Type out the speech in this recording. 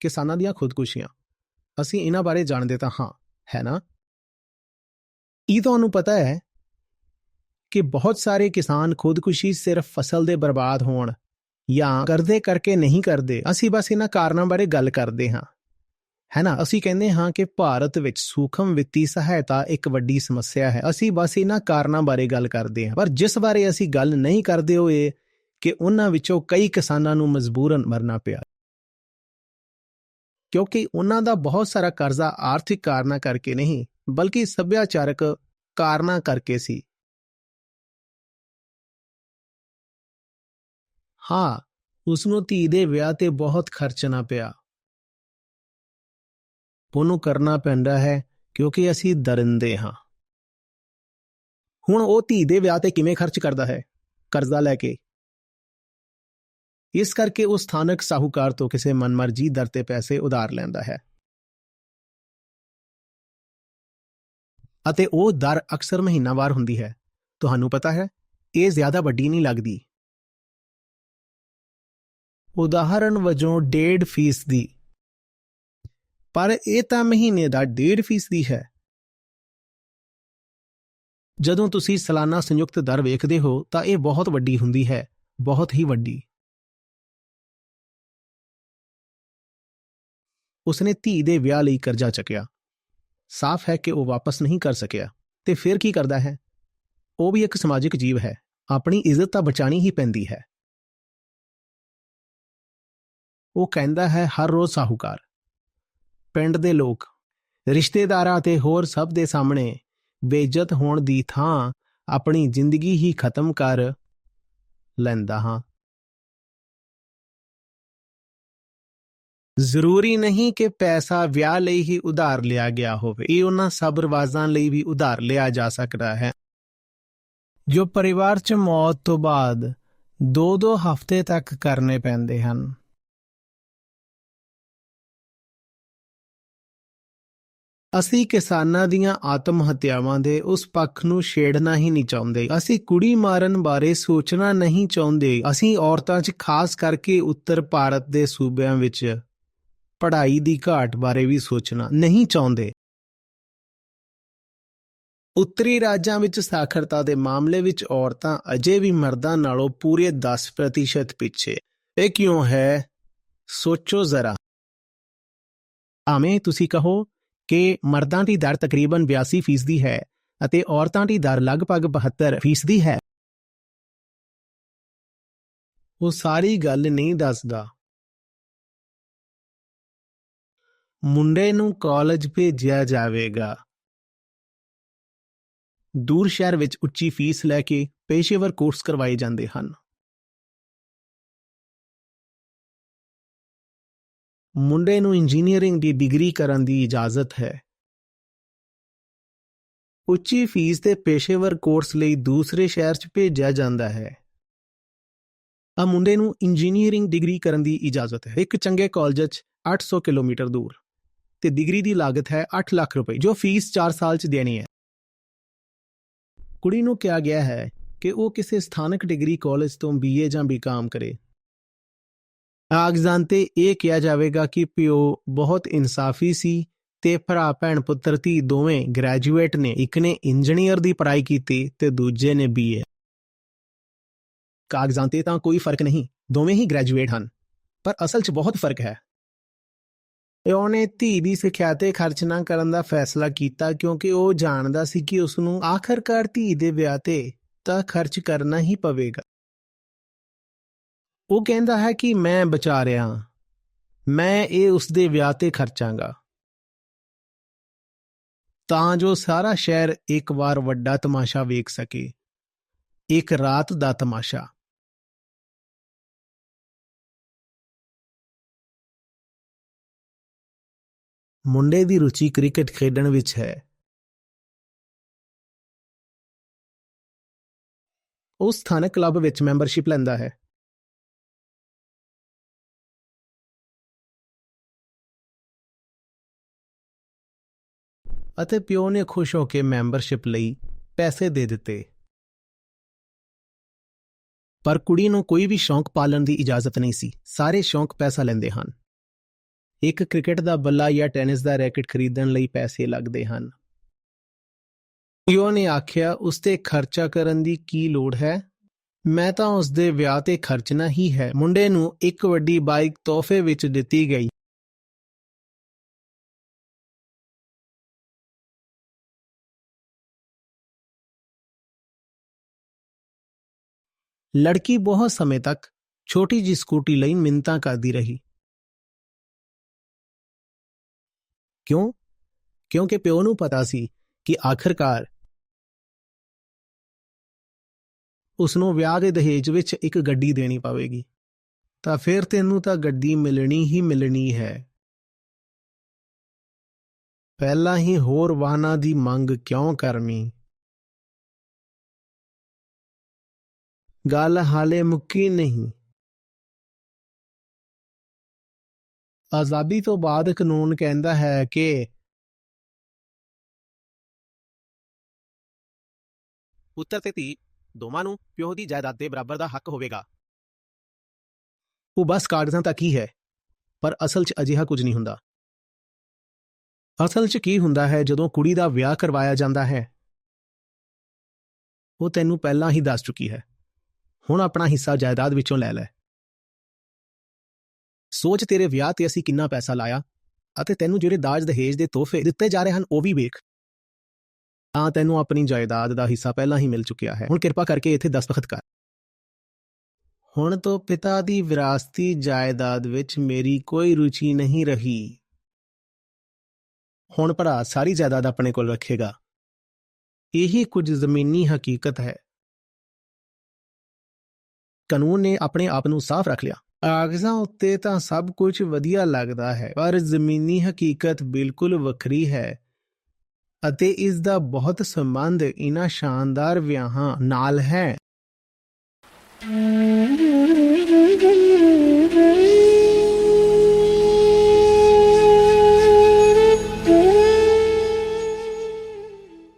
ਕਿਸਾਨਾਂ ਦੀਆਂ ਖੁਦਕੁਸ਼ੀਆਂ। ਅਸੀਂ ਇਹਨਾਂ ਬਾਰੇ ਜਾਣਦੇ ਤਾਂ ਹਾਂ, ਹੈ ਨਾ? ਇਹ ਤੁਹਾਨੂੰ ਪਤਾ ਹੈ ਕਿ ਬਹੁਤ ਸਾਰੇ ਕਿਸਾਨ ਖੁਦਕੁਸ਼ੀ ਸਿਰਫ ਫਸਲ ਦੇ ਬਰਬਾਦ ਹੋਣ ਜਾਂ ਕਰਦੇ ਕਰਕੇ ਨਹੀਂ ਕਰਦੇ, ਅਸੀਂ ਬਸ ਇਹਨਾਂ ਕਾਰਨਾਂ ਬਾਰੇ ਗੱਲ ਕਰਦੇ ਹਾਂ। ਹੈ ਨਾ? ਅਸੀਂ ਕਹਿੰਦੇ ਹਾਂ ਕਿ ਭਾਰਤ ਵਿੱਚ ਸੂਖਮ ਵਿੱਤੀ ਸਹਾਇਤਾ ਇੱਕ ਵੱਡੀ ਸਮੱਸਿਆ ਹੈ, ਅਸੀਂ ਬਸ ਇਹਨਾਂ ਕਾਰਨਾਂ ਬਾਰੇ ਗੱਲ ਕਰਦੇ ਹਾਂ। ਪਰ ਜਿਸ ਬਾਰੇ ਅਸੀਂ ਗੱਲ ਨਹੀਂ ਕਰਦੇ ਹੋਏ, ਕਿ ਉਹਨਾਂ ਵਿੱਚੋਂ ਕਈ ਕਿਸਾਨਾਂ ਨੂੰ ਮਜਬੂਰਨ ਮਰਨਾ ਪਿਆ। ਕਿਉਂਕਿ ਉਹਨਾਂ ਦਾ ਬਹੁਤ ਸਾਰਾ ਕਰਜ਼ਾ ਆਰਥਿਕ ਕਾਰਨਾਂ ਕਰਕੇ ਨਹੀਂ, ਬਲਕਿ ਸੱਭਿਆਚਾਰਕ ਕਾਰਨਾਂ ਕਰਕੇ ਸੀ। ਹਾਂ ਉਸ ਨੂੰ ਧੀ ਦੇ ਵਿਆਹ ਤੇ ਬਹੁਤ ਖਰਚਣਾ ਪਿਆ। ਉਹਨੂੰ ਕਰਨਾ ਪੈਂਦਾ ਹੈ ਕਿਉਂਕਿ ਅਸੀਂ ਦਰਿੰਦੇ ਹਾਂ। ਹੁਣ ਉਹ ਧੀ ਦੇ ਵਿਆਹ ਤੇ ਕਿਵੇਂ ਖਰਚ ਕਰਦਾ ਹੈ? ਕਰਜ਼ਾ ਲੈ ਕੇ। ਇਸ ਕਰਕੇ ਉਹ ਸਥਾਨਕ ਸਾਹੂਕਾਰ ਤੋਂ ਕਿਸੇ ਮਨਮਰਜ਼ੀ ਦਰ ਤੇ ਪੈਸੇ ਉਧਾਰ ਲੈਂਦਾ ਹੈ। ਅਤੇ ਉਹ ਦਰ ਅਕਸਰ ਮਹੀਨਾਵਾਰ ਹੁੰਦੀ ਹੈ। ਤੁਹਾਨੂੰ ਪਤਾ ਹੈ, ਇਹ ਜ਼ਿਆਦਾ ਵੱਡੀ ਨਹੀਂ ਲੱਗਦੀ। ਉਦਾਹਰਣ ਵਜੋਂ 1.5 ਫੀਸਦੀ। ਪਰ ਇਹ ਤਾਂ ਮਹੀਨੇ ਦਾ 1.5 ਫੀਸਦੀ ਹੈ। ਜਦੋਂ ਤੁਸੀਂ ਸਾਲਾਨਾ ਸੰਯੁਕਤ ਦਰ ਵੇਖਦੇ ਹੋ, ਤਾਂ ਇਹ ਬਹੁਤ ਵੱਡੀ ਹੁੰਦੀ ਹੈ, ਬਹੁਤ ਹੀ ਵੱਡੀ। ਉਸਨੇ ਧੀ ਦੇ ਵਿਆਹ ਲਈ ਕਰਜ਼ਾ ਚੱਕਿਆ। ਸਾਫ਼ ਹੈ ਕਿ ਉਹ ਵਾਪਸ ਨਹੀਂ ਕਰ ਸਕਿਆ। ਤੇ ਫਿਰ ਕੀ ਕਰਦਾ ਹੈ? ਉਹ ਵੀ ਇੱਕ ਸਮਾਜਿਕ ਜੀਵ ਹੈ। ਆਪਣੀ ਇੱਜ਼ਤ ਤਾਂ ਬਚਾਣੀ ਹੀ ਪੈਂਦੀ ਹੈ। ਉਹ ਕਹਿੰਦਾ ਹੈ, ਹਰ ਰੋਜ਼ ਸਾਹੂਕਾਰ। ਪਿੰਡ ਦੇ ਲੋਕ, ਰਿਸ਼ਤੇਦਾਰਾਂ ਤੇ ਹੋਰ ਸਭ ਦੇ ਸਾਹਮਣੇ ਬੇਇੱਜ਼ਤ ਹੋਣ ਦੀ ਥਾਂ ਆਪਣੀ ਜ਼ਿੰਦਗੀ ਹੀ ਖਤਮ ਕਰ ਲੈਂਦਾ ਹਾਂ। ਜ਼ਰੂਰੀ ਨਹੀਂ ਕਿ ਪੈਸਾ ਵਿਆਹ ਲਈ ਹੀ ਉਧਾਰ ਲਿਆ ਗਿਆ ਹੋਵੇ। ਇਹ ਉਹਨਾਂ ਸਭ ਰਵਾਜ਼ਾਂ ਲਈ ਵੀ ਉਧਾਰ ਲਿਆ ਜਾ ਸਕਦਾ ਹੈ। ਜੋ ਪਰਿਵਾਰ 'ਚ ਮੌਤ ਤੋਂ ਬਾਅਦ 2-2 ਹਫ਼ਤੇ ਤੱਕ ਕਰਨੇ ਪੈਂਦੇ ਹਨ। ਅਸੀਂ ਕਿਸਾਨਾਂ ਦੀਆਂ ਆਤਮ ਹੱਤਿਆਵਾਂ ਦੇ ਉਸ ਪੱਖ ਨੂੰ ਛੇੜਨਾ ਹੀ ਨਹੀਂ ਚਾਹੁੰਦੇ। ਅਸੀਂ ਕੁੜੀ ਮਾਰਨ ਬਾਰੇ ਸੋਚਣਾ ਨਹੀਂ ਚਾਹੁੰਦੇ। ਅਸੀਂ ਔਰਤਾਂ 'ਚ ਖਾਸ ਕਰਕੇ ਉੱਤਰ ਭਾਰਤ ਦੇ ਸੂਬਿਆਂ ਵਿੱਚ ਪੜ੍ਹਾਈ ਦੀ ਘਾਟ ਬਾਰੇ ਵੀ ਸੋਚਣਾ ਨਹੀਂ ਚਾਹੁੰਦੇ। ਉੱਤਰੀ ਰਾਜਾਂ ਵਿੱਚ ਸਾਖਰਤਾ ਦੇ ਮਾਮਲੇ ਵਿੱਚ ਔਰਤਾਂ ਅਜੇ ਵੀ ਮਰਦਾਂ ਨਾਲੋਂ ਪੂਰੇ 10% ਪਿੱਛੇ। ਇਹ ਕਿਉਂ ਹੈ? ਸੋਚੋ ਜ਼ਰਾ। ਆਵੇਂ ਤੁਸੀਂ ਕਹੋ ਕਿ ਮਰਦਾਂ ਦੀ ਦਰ ਤਕਰੀਬਨ 82% ਹੈ ਅਤੇ ਔਰਤਾਂ ਦੀ ਦਰ ਲਗਭਗ 72% ਹੈ। ਉਹ ਸਾਰੀ ਗੱਲ ਨਹੀਂ ਦੱਸਦਾ। ਮੁੰਡੇ ਨੂੰ ਕਾਲਜ ਭੇਜਿਆ ਜਾਵੇਗਾ। ਦੂਰ ਸ਼ਹਿਰ ਵਿੱਚ ਉੱਚੀ ਫੀਸ ਲੈ ਕੇ ਪੇਸ਼ੇਵਰ ਕੋਰਸ ਕਰਵਾਏ ਜਾਂਦੇ ਹਨ। ਮੁੰਡੇ ਨੂੰ ਇੰਜੀਨੀਅਰਿੰਗ ਦੀ ਡਿਗਰੀ ਕਰਨ ਦੀ ਇਜਾਜ਼ਤ ਹੈ। ਉੱਚੀ ਫੀਸ ਤੇ ਪੇਸ਼ੇਵਰ ਕੋਰਸ ਲਈ ਦੂਸਰੇ ਸ਼ਹਿਰ 'ਚ ਭੇਜਿਆ ਜਾਂਦਾ ਹੈ। ਆ ਮੁੰਡੇ ਨੂੰ ਇੰਜੀਨੀਅਰਿੰਗ ਡਿਗਰੀ ਕਰਨ ਦੀ ਇਜਾਜ਼ਤ ਹੈ। ਇੱਕ ਚੰਗੇ ਕਾਲਜ 'ਚ 800 ਕਿਲੋਮੀਟਰ ਦੂਰ। ਤੇ ਡਿਗਰੀ ਦੀ ਲਾਗਤ ਹੈ 8 ਲੱਖ ਰੁਪਏ, ਜੋ ਫੀਸ 4 ਸਾਲ 'ਚ ਦੇਣੀ ਹੈ। ਕੁੜੀ ਨੂੰ ਕਿਹਾ ਗਿਆ ਹੈ ਕਿ ਉਹ ਕਿਸੇ ਸਥਾਨਕ ਡਿਗਰੀ ਕਾਲਜ ਤੋਂ ਬੀਏ ਜਾਂ ਬੀਕਾਮ ਕਰੇ। ਕਾਗਜ਼ਾਂ ਤੇ ਇਹ ਕਿਹਾ ਜਾਵੇਗਾ ਕਿ ਪਿਓ ਬਹੁਤ ਇਨਸਾਫੀ ਸੀ ਤੇ ਭਰਾ, ਭੈਣ, ਪੁੱਤਰ, ਧੀ ਦੋਵੇਂ ਗ੍ਰੈਜੂਏਟ ਨੇ, ਇੱਕ ਨੇ ਇੰਜੀਨੀਅਰ ਦੀ ਪੜ੍ਹਾਈ ਕੀਤੀ ਤੇ ਦੂਜੇ ਨੇ ਬੀਏ ਕਾਗਜ਼ਾਂ ਤੇ ਤਾਂ ਕੋਈ ਫ਼ਰਕ ਨਹੀਂ, ਦੋਵੇਂ ਹੀ ਗ੍ਰੈਜੂਏਟ ਹਨ, ਪਰ ਅਸਲ 'ਚ ਬਹੁਤ ਫ਼ਰਕ ਹੈ। ਉਹਨੇ ਧੀ ਦੀ ਸਿੱਖਿਆ ਤੇ ਖਰਚ ਨਾ ਕਰਨ ਦਾ ਫੈਸਲਾ ਕੀਤਾ ਕਿਉਂਕਿ ਉਹ ਜਾਣਦਾ ਸੀ ਕਿ ਉਸ ਨੂੰ ਆਖਰਕਾਰ ਧੀ ਦੇ ਵਿਆਹ ਤੇ ਤਾਂ ਖਰਚ ਕਰਨਾ ਹੀ ਪਵੇਗਾ। ਉਹ ਕਹਿੰਦਾ ਹੈ ਕਿ ਮੈਂ ਬਚਾ ਰਿਹਾ ਮੈਂ ਇਹ ਉਸ ਦੇ ਵਿਆਹ ਤੇ ਖਰਚਾਂਗਾ। ਤਾਂ ਜੋ ਸਾਰਾ ਸ਼ਹਿਰ ਇੱਕ ਵਾਰ ਵੱਡਾ ਤਮਾਸ਼ਾ ਵੇਖ ਸਕੇ। ਇੱਕ ਰਾਤ ਦਾ ਤਮਾਸ਼ਾ। ਮੁੰਡੇ ਦੀ ਰੁਚੀ ਕ੍ਰਿਕਟ ਖੇਡਣ ਵਿੱਚ ਹੈ। ਉਹ ਸਥਾਨਕ ਕਲੱਬ ਵਿੱਚ ਮੈਂਬਰਸ਼ਿਪ ਲੈਂਦਾ ਹੈ। ਅਤੇ ਪਿਓ ਨੇ ਖੁਸ਼ ਹੋ ਕੇ ਮੈਂਬਰਸ਼ਿਪ ਲਈ ਪੈਸੇ ਦੇ ਦਿੱਤੇ। ਪਰ ਕੁੜੀ ਨੂੰ ਕੋਈ ਵੀ ਸ਼ੌਂਕ ਪਾਲਣ ਦੀ ਇਜਾਜ਼ਤ ਨਹੀਂ ਸੀ। ਸਾਰੇ ਸ਼ੌਂਕ ਪੈਸਾ ਲੈਂਦੇ ਹਨ। ਇੱਕ ਕ੍ਰਿਕਟ ਦਾ ਬੱਲਾ ਜਾਂ ਟੈਨਿਸ ਦਾ ਰੈਕਟ ਖਰੀਦਣ ਲਈ ਪੈਸੇ ਲੱਗਦੇ ਹਨ। ਈਓ ਨੇ ਆਖਿਆ, ਉਸ ਤੇ ਖਰਚਾ ਕਰਨ ਦੀ ਕੀ ਲੋੜ ਹੈ? ਮੈਂ ਤਾਂ ਉਸ ਦੇ ਵਿਆਹ ਤੇ ਖਰਚਣਾ ਹੀ ਹੈ। ਮੁੰਡੇ ਨੂੰ ਇੱਕ ਵੱਡੀ ਬਾਈਕ ਤੋਹਫੇ ਵਿੱਚ ਦਿੱਤੀ ਗਈ। ਲੜਕੀ ਬਹੁਤ ਸਮੇਂ ਤੱਕ ਛੋਟੀ ਜੀ ਸਕੂਟੀ ਲਈ ਮਿੰਤਾ ਕਰਦੀ ਰਹੀ। ਕਿਉਂ ਕਿਉਂਕਿ ਪਿਓ ਨੂੰ ਪਤਾ ਸੀ ਕਿ ਆਖਰਕਾਰ ਉਸ ਨੂੰ ਵਿਆਹ ਦੇ ਦਹੇਜ ਵਿੱਚ ਇੱਕ ਗੱਡੀ ਦੇਣੀ ਪਵੇਗੀ ਤਾਂ ਫਿਰ ਤੈਨੂੰ ਤਾਂ ਗੱਡੀ ਮਿਲਣੀ ਹੀ ਮਿਲਣੀ ਹੈ ਪਹਿਲਾਂ ਹੀ ਹੋਰ ਵਾਹਨਾਂ ਦੀ ਮੰਗ ਕਿਉਂ ਕਰਮੀ ਗੱਲ ਹਾਲੇ ਮੁੱਕੀ ਨਹੀਂ ਆਜ਼ਾਦੀ ਤੋਂ ਬਾਅਦ ਕਾਨੂੰਨ ਕਹਿੰਦਾ ਹੈ ਕਿ ਪੁੱਤਰ ਤੇ ਧੀ ਦੋਵਾਂ ਨੂੰ ਪਿਓ ਦੀ ਜਾਇਦਾਦ ਦੇ ਬਰਾਬਰ ਦਾ ਹੱਕ ਹੋਵੇਗਾ। ਉਹ ਬਸ ਕਾਗਜ਼ਾਂ ਤੱਕ ਹੀ ਹੈ ਪਰ ਅਸਲ 'ਚ ਅਜਿਹਾ ਕੁਝ ਨਹੀਂ ਹੁੰਦਾ। ਅਸਲ 'ਚ ਕੀ ਹੁੰਦਾ ਹੈ ਜਦੋਂ ਕੁੜੀ ਦਾ ਵਿਆਹ ਕਰਵਾਇਆ ਜਾਂਦਾ ਹੈ? ਉਹ ਤੈਨੂੰ ਪਹਿਲਾਂ ਹੀ ਦੱਸ ਚੁੱਕੀ ਹੈ। ਹੁਣ ਆਪਣਾ ਹਿੱਸਾ ਜਾਇਦਾਦ ਵਿੱਚੋਂ ਲੈ ਲੈ। ਸੋਚ ਤੇਰੇ ਵਿਆਹ ਤੇ ਅਸੀਂ ਕਿੰਨਾ ਪੈਸਾ ਲਾਇਆ ਅਤੇ ਤੈਨੂੰ ਜਿਹੜੇ ਦਾਜ ਦਹੇਜ ਦੇ ਤੋਹਫੇ ਦਿੱਤੇ ਜਾ ਰਹੇ ਹਨ, ਉਹ ਵੀ ਵੇਖ। ਤਾਂ ਤੈਨੂੰ ਆਪਣੀ ਜਾਇਦਾਦ ਦਾ ਹਿੱਸਾ ਪਹਿਲਾਂ ਹੀ ਮਿਲ ਚੁੱਕਿਆ ਹੈ। ਹੁਣ ਕਿਰਪਾ ਕਰਕੇ ਇੱਥੇ ਦਸਤਖਤ ਕਰ। ਹੁਣ ਤੋਂ ਪਿਤਾ ਦੀ ਵਿਰਾਸਤੀ ਜਾਇਦਾਦ ਵਿੱਚ ਮੇਰੀ ਕੋਈ ਰੁਚੀ ਨਹੀਂ ਰਹੀ। ਹੁਣ ਭਰਾ ਸਾਰੀ ਜਾਇਦਾਦ ਆਪਣੇ ਕੋਲ ਰੱਖੇਗਾ। ਇਹੀ ਕੁਝ ਜ਼ਮੀਨੀ ਹਕੀਕਤ ਹੈ। ਕਾਨੂੰਨ ਨੇ ਆਪਣੇ ਆਪ ਨੂੰ ਸਾਫ਼ ਰੱਖ ਲਿਆ। ਕਾਗਜ਼ਾਂ ਉੱਤੇ ਤਾਂ ਸਭ ਕੁਝ ਵਧੀਆ ਲੱਗਦਾ ਹੈ, ਪਰ ਜ਼ਮੀਨੀ ਹਕੀਕਤ ਬਿਲਕੁਲ ਵੱਖਰੀ ਹੈ ਅਤੇ ਇਸ ਦਾ ਬਹੁਤ ਸੰਬੰਧ ਇਹਨਾਂ ਸ਼ਾਨਦਾਰ ਵਿਆਹਾਂ ਨਾਲ ਹੈ।